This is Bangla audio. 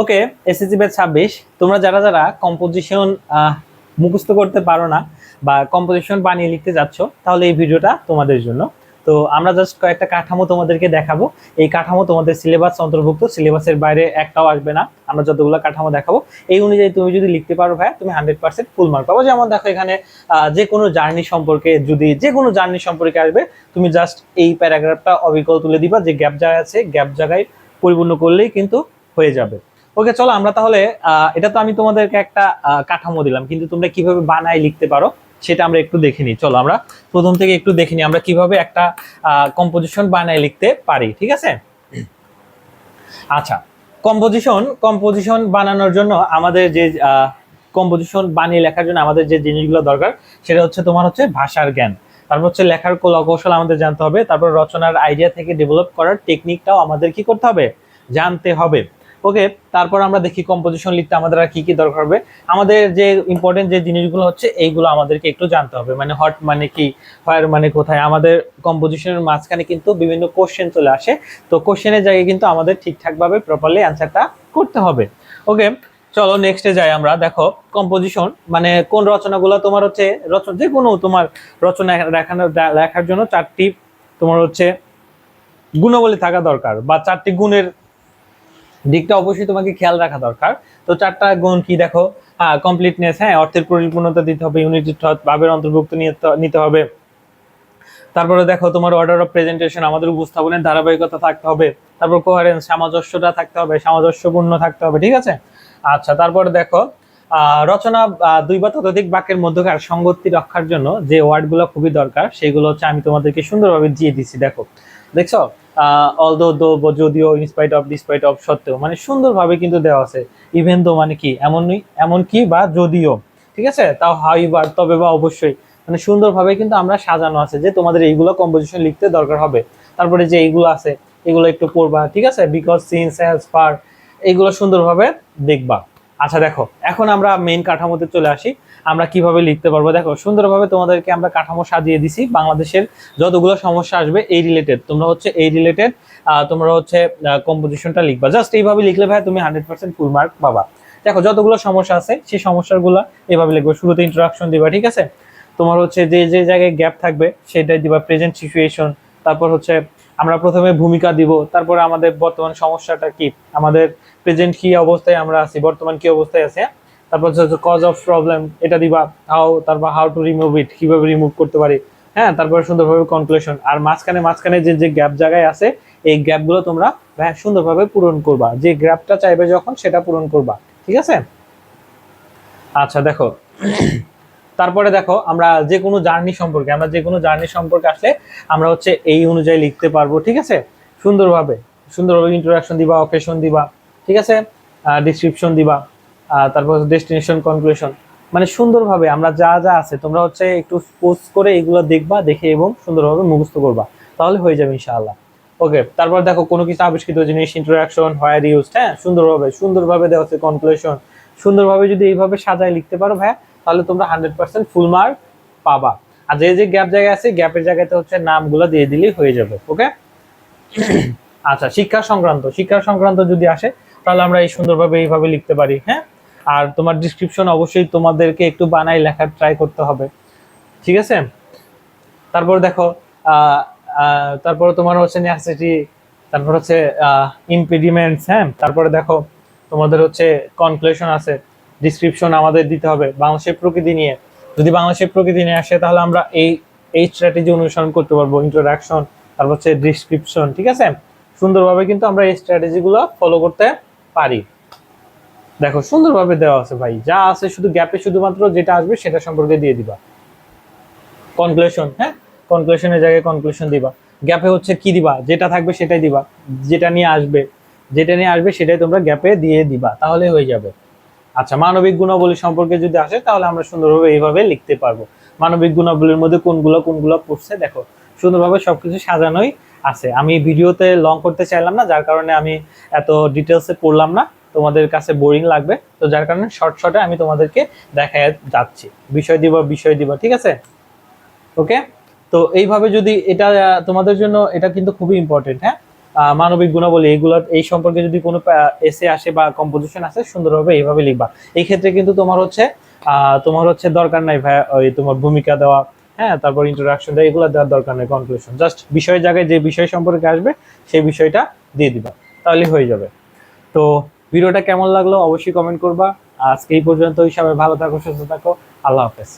ওকে এসএসসি ব্যাচ ছাব্বিশ। তোমরা যারা যারা কম্পোজিশন মুখস্থ করতে পারো না বা কম্পোজিশন বানিয়ে লিখতে যাচ্ছ, তাহলে এই ভিডিওটা তোমাদের জন্য। তো আমরা জাস্ট কয়েকটা কাঠামো তোমাদেরকে দেখাবো। এই কাঠামো তোমাদের সিলেবাস অন্তর্ভুক্ত। সিলেবাসের বাইরে একটাও আসবে না। আমরা যতগুলো কাঠামো দেখাবো, এই অনুযায়ী তুমি যদি লিখতে পারো ভাই তুমি হান্ড্রেড পার্সেন্ট ফুল মার্ক পাবো। যেমন দেখো এখানে যে কোনো জার্নি সম্পর্কে যদি, যে কোনো জার্নি সম্পর্কে আসবে, তুমি জাস্ট এই প্যারাগ্রাফটা অবিকল তুলে দিবা। যে গ্যাপ জায়গা আছে গ্যাপ জায়গায় পরিপূর্ণ করলেই কিন্তু হয়ে যাবে। ওকে, চলো আমরা তাহলে এটা তো আমি তোমাদেরকে একটা কাঠামো দিলাম, কিন্তু তোমরা কীভাবে বানায় লিখতে পারো সেটা আমরা একটু দেখে নিই। চলো আমরা প্রথম থেকে একটু দেখে নিই, আমরা কীভাবে একটা কম্পোজিশন বানায় লিখতে পারি, ঠিক আছে? আচ্ছা কম্পোজিশন কম্পোজিশন বানানোর জন্য আমাদের যে কম্পোজিশন বানিয়ে লেখার জন্য আমাদের যে জিনিসগুলো দরকার, সেটা হচ্ছে তোমার হচ্ছে ভাষার জ্ঞান। তারপর হচ্ছে লেখার কৌশল আমাদের জানতে হবে, তারপর রচনার আইডিয়া থেকে ডেভেলপ করার টেকনিকটাও আমাদের কি করতে হবে? জানতে হবে। ওকে তারপর আমরা দেখি কম্পোজিশন লিখতে আমাদের আর কি কি দরকার হবে। আমাদের যে ইম্পর্টেন্ট যে জিনিসগুলো হচ্ছে, এইগুলো আমাদেরকে একটু জানতে হবে। মানে হট মানে কি ফায়ার মানে কোথায়? আমাদের কম্পোজিশনের মাঝখানে কিন্তু বিভিন্ন কোশ্চেন চলে আসে। তো কোশ্চেনের জায়গায় কিন্তু আমাদের ঠিকঠাকভাবে প্রপারলি অ্যান্সারটা করতে হবে। ওকে চলো নেক্সটে যাই আমরা। দেখো কম্পোজিশন মানে কোন রচনাগুলো তোমার হচ্ছে, রচনা যে কোনো তোমার রচনা লেখানোর লেখার জন্য চারটি তোমার হচ্ছে গুণাবলী থাকা দরকার বা চারটি গুণের দিকটা অবশ্যই তোমাকে খেয়াল রাখা দরকার। তো চারটা গুণ কি দেখো? হ্যাঁ কমপ্লিটনেস হ্যাঁ অর্থের পরিপূর্ণতা দিতে হবে ইউনিট ভাবের অন্তর্ভুক্ত নিতে হবে। তারপরে দেখো, তোমার অর্ডার অফ প্রেজেন্টেশন আমাদের উপস্থাপনের ধারাবাহিকতা থাকতে হবে। তারপর কোহারেন্স সামঞ্জস্যটা থাকতে হবে, সামঞ্জস্যপূর্ণ থাকতে হবে, ঠিক আছে? আচ্ছা তারপরে দেখো রচনা দুই বা ততোধিক বাক্যের মধ্যকার সঙ্গতি রক্ষার জন্য যে ওয়ার্ডগুলো খুবই দরকার, সেগুলো হচ্ছে আমি তোমাদেরকে সুন্দরভাবে দিয়ে দিছি, দেখো। দেখছ? অল দো যদিও ইনস্পাইট অফ ডিসপাইট অফ সত্ত্বেও মানে সুন্দরভাবে কিন্তু দেওয়া আছে। ইভেন দো মানে কি? এমন এমন কি বা যদিও, ঠিক আছে? তাও হাইবার তবে বা অবশ্যই। মানে সুন্দরভাবে কিন্তু আমরা সাজানো আছে যে তোমাদের এইগুলো কম্পোজিশন লিখতে দরকার হবে। তারপরে যে এইগুলো আছে, এগুলো একটু পড়বা, ঠিক আছে? বিকজ সিন্স হ্যাজ ফার এইগুলো সুন্দরভাবে দেখবা। আচ্ছা দেখো, এখন আমরা মেইন কাঠামোতে চলে আসি। আমরা কীভাবে লিখতে পারব? দেখো, সুন্দরভাবে তোমাদেরকে আমরা কাঠামো সাজিয়ে দিছি। বাংলাদেশের যতগুলো সমস্যা আসবে, এই রিলেটেড তোমরা হচ্ছে এই রিলেটেড তোমরা হচ্ছে কম্পোজিশনটা লিখবা। জাস্ট এইভাবে লিখলে ভাই, তুমি হান্ড্রেড পার্সেন্ট ফুল মার্ক পাবা। দেখো, যতগুলো সমস্যা আছে, সেই সমস্যাগুলো এভাবে লিখবে। শুরুতে ইন্ট্রোডাকশন দিবা, ঠিক আছে? তোমার হচ্ছে যে যে জায়গায় গ্যাপ থাকবে, সেটাই দিবা। প্রেজেন্ট সিচুয়েশন তারপর হচ্ছে আমরা প্রথমে ভূমিকা দিব, তারপরে আমাদের বর্তমান সমস্যাটা কি? আমাদের প্রেজেন্ট কি অবস্থায় আমরা আছি, বর্তমান কি অবস্থায় আছে হ্যাঁ? তারপর হচ্ছে কজ অফ প্রবলেম এটা দিবা হাউ তারপর হাউ টু রিমুভ ইট কীভাবে রিমুভ করতে পারি হ্যাঁ? তারপর সুন্দরভাবে কনক্লুশন আর মাঝখানে মাঝখানে যে যে গ্যাপ জায়গায় আছে, এই গ্যাপগুলো তোমরা হ্যাঁ সুন্দরভাবে পূরণ করবা, যে গ্যাপটা চাইবে যখন, সেটা পূরণ করবা, ঠিক আছে? আচ্ছা দেখো তারপরে দেখো, আমরা যে কোনো জার্নি সম্পর্কে, আমরা যে কোনো জার্নি সম্পর্কে আসলে আমরা হচ্ছে এই অনুযায়ী লিখতে পারব, ঠিক আছে? সুন্দরভাবে সুন্দরভাবে ইন্ট্রোডাকশন দিবা অকেশন দিবা, ঠিক আছে? ডিসক্রিপশন দিবা তারপর ডেস্টিনেশন কনক্লুশন মানে সুন্দরভাবে আমরা যা যা আছে, তোমরা হচ্ছে একটু পোস্ট করে এগুলো দেখবা, দেখে এবং সুন্দরভাবে মুখস্থ করবা, তাহলে হয়ে যাবে ইনশাআল্লাহ। ওকে তারপর দেখো, কোনো কিছু আবিষ্কৃত জিনিস ইন্ট্রোডাকশন হোয়ার ইউজ হ্যাঁ? সুন্দরভাবে সুন্দরভাবে দেওয়া হচ্ছে কনক্লুশন সুন্দরভাবে যদি এইভাবে সাজায় লিখতে পারো ভাইয়া তাহলে তোমরা হান্ড্রেড পার্সেন্ট ফুল মার্ক পাবা। আর যে যে গ্যাপ জায়গায় আছে গ্যাপের জায়গাতে হচ্ছে নামগুলো দিয়ে দিলেই হয়ে যাবে ওকে আচ্ছা শিক্ষা সংক্রান্ত শিক্ষা সংক্রান্ত যদি আসে, তাহলে আমরা এই সুন্দরভাবে এইভাবে লিখতে পারি হ্যাঁ? আর তোমার ডিসক্রিপশন অবশ্যই তোমাদেরকে একটু বানাই লেখার ট্রাই করতে হবে, ঠিক আছে? তারপর দেখো তারপরে তোমার হচ্ছে নেসেসিটি তারপর হচ্ছে ইম্পিডিমেন্টস হ্যাঁ? তারপরে দেখো, তোমাদের হচ্ছে কনক্লুশন আছে। ডিসক্রিপশন আমাদের দিতে হবে। বাংলাদেশের প্রকৃতি নিয়ে। যদি বাংলাদেশের প্রকৃতি নিয়ে আসে, তাহলে আমরা এই এই স্ট্র্যাটেজি অনুসরণ করতে পারব। ইন্ট্রোডাকশন তারপর হচ্ছে ডিসক্রিপশন ঠিক আছে? সুন্দরভাবে কিন্তু আমরা এই স্ট্র্যাটেজিগুলো ফলো করতে পারি। দেখো, সুন্দরভাবে দেওয়া আছে ভাই। যা আছে শুধু গ্যাপে শুধুমাত্র যেটা আসবে সেটা সম্পর্কে দিয়ে দিবা। কনক্লুশন হ্যাঁ? কনক্লুশনের জায়গায় কনক্লুশন দিবা। গ্যাপে হচ্ছে কি দিবা? যেটা থাকবে সেটাই দিবা। যেটা নিয়ে আসবে, যেটা নিয়ে আসবে সেটাই তোমরা গ্যাপে দিয়ে দিবা। তাহলে হয়ে যাবে। আচ্ছা মানবিক গুণাবলী সম্পর্কে যদি আসে, তাহলে আমরা সুন্দরভাবে এইভাবে লিখতে পারব। মানবিক গুণাবলীর মধ্যে কোনগুলো কোনগুলো পড়ছে? দেখো, সুন্দরভাবে সবকিছু সাজানোই আছে। আমি ভিডিওতে লং করতে চাইলাম না, যার কারণে আমি এত ডিটেলসে পড়লাম না। তোমাদের কাছে বোরিং লাগবে। তো যার কারণে শর্ট শর্টে আমি তোমাদেরকে দেখা যাচ্ছি। বিষয় দিব বিষয় দিব, ঠিক আছে? ওকে তো এইভাবে যদি এটা, তোমাদের জন্য এটা কিন্তু খুবই ইম্পর্টেন্ট হ্যাঁ? মানবিক গুণাবলী এগুলো, এই সম্পর্কে যদি কোনো এসে আসে বা কম্পোজিশন আসে, সুন্দরভাবে এইভাবে লিখবা। এই ক্ষেত্রে কিন্তু তোমার হচ্ছে তোমার হচ্ছে দরকার নাই ভাই, ওই তোমার ভূমিকা দেওয়া হ্যাঁ তারপর ইন্ট্রোডাকশন দেওয়া, এগুলো দেওয়ার দরকার নেই কনক্লুশন জাস্ট বিষয়ের জায়গায় যে বিষয় সম্পর্কে আসবে, সেই বিষয়টা দিয়ে দিবা। তাহলে হয়ে যাবে। তো ভিডিওটা কেমন লাগল অবশ্যই কমেন্ট করবা। আজকে এই পর্যন্তই, সবাই ভালো থাকো, সুস্থ থাকো। আল্লাহ হাফেজ।